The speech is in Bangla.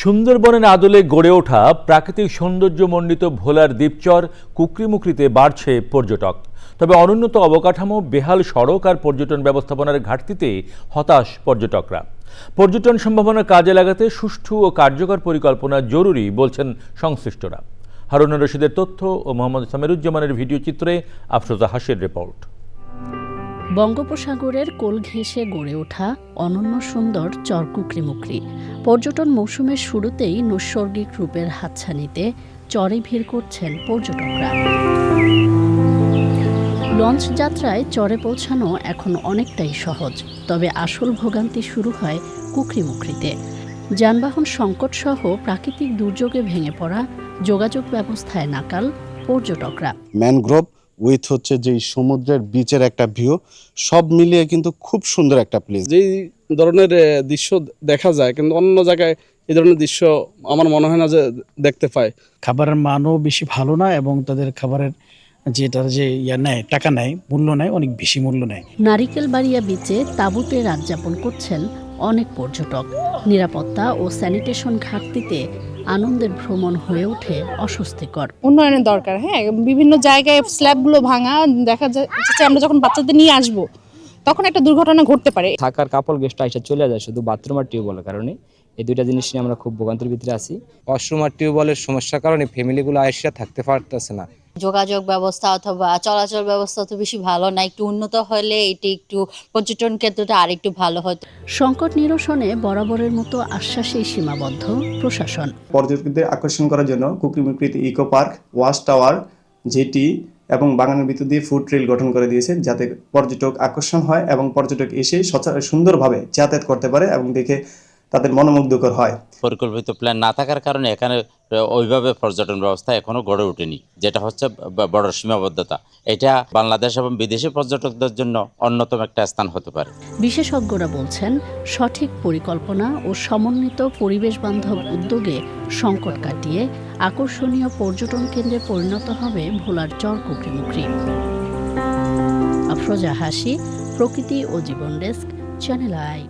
সুন্দরবনের আদলে গড়ে ওঠা প্রাকৃতিক সৌন্দর্যমণ্ডিত ভোলার দ্বীপচর কুকরিমুকরিতে বাড়ছে পর্যটক। তবে অনুন্নত অবকাঠামো, বেহাল সড়ক আর পর্যটন ব্যবস্থাপনার ঘাটতিতে হতাশ পর্যটকরা। পর্যটন সম্ভাবনা কাজে লাগাতে সুষ্ঠু ও কার্যকর পরিকল্পনা জরুরি বলছেন সংশ্লিষ্টরা। হারুন রশিদের তথ্য ও মোহাম্মদ সামেরুজ্জামানের ভিডিও চিত্রে আফরোজা হাসির রিপোর্ট। বঙ্গোপসাগরের কোল ঘেঁষে গড়ে ওঠা অনন্য সুন্দর চরকুকরিমুকরি পর্যটন মৌসুমের শুরুতেই নৈসর্গিক রূপের হাতছানিতে চরে ভিড় করছেন পর্যটকরা। লঞ্চ যাত্রায় চরে পৌঁছানো এখন অনেকটাই সহজ, তবে আসল ভোগান্তি শুরু হয় কুকরিমুকরিতে যানবাহন সংকটসহ প্রাকৃতিক দুর্যোগে ভেঙে পড়া যোগাযোগ ব্যবস্থায় নাকাল পর্যটকরা। ম্যানগ্রোভ উইথ হচ্ছে যে সমুদ্রের বিচের একটা ভিউ সব মিলিয়ে কিন্তু খুব সুন্দর একটা প্লেস যেই ধরনের দৃশ্য দেখা যায় কিন্তু অন্য জায়গায় এই ধরনের দৃশ্য আমার মনে হয় না যে দেখতে পায়। খাবারের মানও বেশি ভালো না এবং তাদের খাবারের যেটার যে ইয়া নেয় টাকা নেয় মূল্য নেয় অনেক বেশি মূল্য নেয়। নারিকেলবাড়িয়া বিচে তাঁবুতে রাত যাপন করছেন অনেক পর্যটক। নিরাপত্তা ও স্যানিটেশন ঘাটতিতে আনন্দের ভ্রমণ হয়ে ওঠে অস্বস্তিকর। উন্নয়নের দরকার হ্যাঁ? বিভিন্ন জায়গায় স্ল্যাবগুলো ভাঙা দেখা যাচ্ছে আমরা যখন বাচ্চাদের নিয়ে আসব তখন একটা দুর্ঘটনা ঘটতে পারে। থাকার কাপড় গেস্ট আইসা চলে যায় শুধু বাথরুম আর টিউবওয়েলের কারণে। এই দুইটা জিনিস নিয়ে আমরা খুব ভোগান্তির ভিতরে আছি। ওয়াশরুম আর টিউবওয়েলের সমস্যার কারণে ফ্যামিলিগুলো আইসা থাকতে পারতেছে না। যোগাযোগ ব্যবস্থা অথবা চলাচল ব্যবস্থা তো বেশি ভালো না একটু উন্নত হলে এটি একটু পর্যটন কেন্দ্রটা আর একটু ভালো হতো। সংকট নিরসনে বরাবরের মতো আশ্বাসেই সীমাবদ্ধ প্রশাসন। পর্যটকদের আকর্ষণ করার জন্য কুকরিমুকরিতে eco park watch tower jetty এবং বাগানের ভিতর দিয়ে ফুড ট্রেল গঠন করে দিয়েছে যাতে পর্যটক আকর্ষণ হয় এবং পর্যটক এসে সুন্দরভাবে যাতায়াত করতে পারে এবং দেখে তাদের মনোমুগ্ধকর হয়। পরিকল্পিত প্ল্যান না থাকার কারণে এখানে ওইভাবে পর্যটন ব্যবস্থা এখনও গড়ে ওঠেনি যেটা হচ্ছে বড় সীমাবদ্ধতা। এটা বাংলাদেশ এবং বিদেশি পর্যটকদের জন্য অন্যতম একটা স্থান হতে পারে। বিশেষজ্ঞরা বলছেন সঠিক পরিকল্পনা ও সমন্বিত পরিবেশ বান্ধব উদ্যোগে সংকট কাটিয়ে আকর্ষণীয় পর্যটন কেন্দ্রে পরিণত হবে ভোলার চর কুকরিমুকরি আফরোজা হাসি প্রকৃতি ও জীবন ডেস্ক চ্যানেল আই।